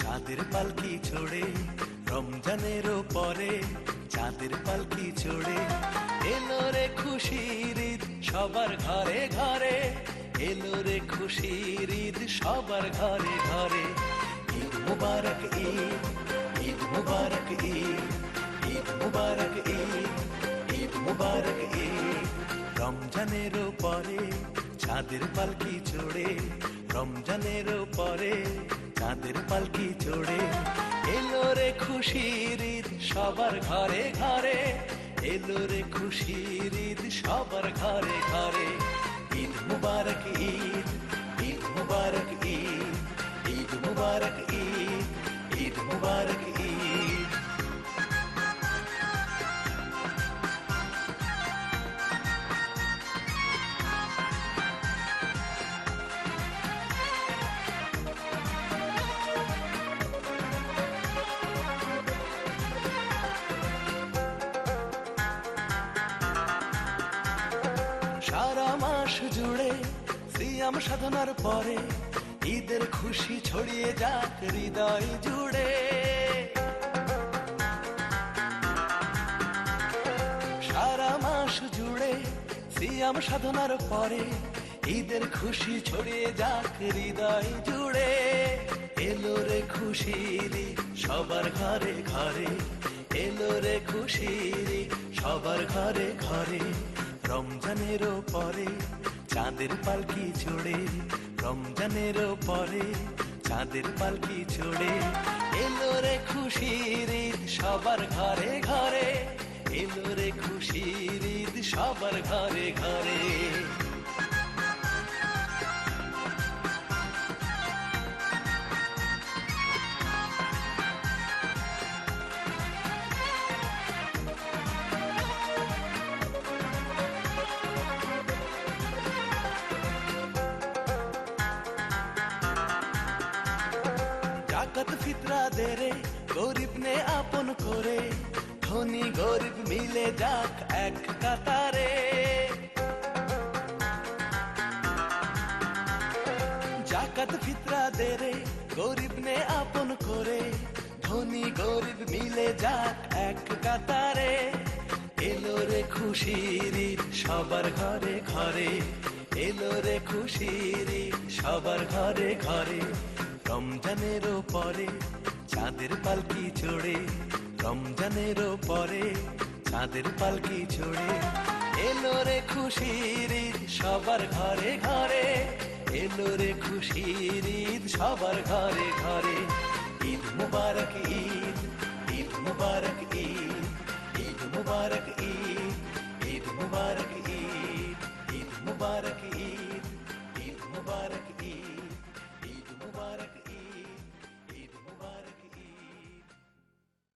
চাঁদের পালকি ছোড়ে রমজানেরও পরে, চাঁদের পালকি ছোড়ে। এলো রে খুশির ঈদ সবার ঘরে ঘরে, এলো রে খুশির ঈদ সবার ঘরে ঘরে। ঈদ মুবারক ঈদ ঈদ মুবারক ঈদ ঈদ মুবারক ঈদ ঈদ মুবারক ঈদ। রমজানেরও পরে, চাঁদের পালকি চড়ে রমজানেরও পরে চাঁদের পালকি চড়ে এলো রে খুশির ঈদ সবার ঘরে ঘরে। এলো রে খুশির ঈদ সবার ঘরে ঘরে। ঈদ মুবারক ঈদ ঈদ মুবারক ঈদ ঈদ মুবারক ঈদ ঈদ মুবারক ঈদ। সারা মাস জুড়ে সিয়াম সাধনার পরে ঈদের খুশি ছড়িয়ে যাক হৃদয় জুড়ে। সারা মাস জুড়ে সিয়াম সাধনার পরে ঈদের খুশি ছড়িয়ে যাক হৃদয় জুড়ে। এলো রে খুশির সবার ঘরে ঘরে, এলো রে খুশির সবার ঘরে ঘরে। রমজানেরও পরে চাঁদের পালকি ছোড়ে, রমজানের পরে চাঁদের পালকি ছোড়ে। এলো রে খুশির ঈদ সবার ঘরে ঘরে, এলো রে খুশির ঈদ সবার ঘরে ঘরে। জাকাত ফিতরা দেরে গরিব নে আপন করে, ধনী গরিব মিলে যাক এক কাতারে। জাকাত ফিতরা দেরে গরিব নে আপন করে, ধনী গরিব মিলে যাক এক কাতারে। এলো রে খুশির সবার ঘরে ঘরে, এলো রে খুশির সবার ঘরে ঘরে। রমজানেরও পরে, চাঁদের পালকি চড়ে রমজানেরও পরে, চাঁদের পালকি চড়ে এলো রে খুশির সবার ঘরে ঘরে, এলো রে খুশির সবার ঘরে ঘরে। ঈদ মুবারক ঈদ ঈদ মুবারক ঈদ ঈদ মুবারক ঈদ ঈদ মুবারক ঈদ ঈদ মুবারক ঈদ ঈদ মুবারক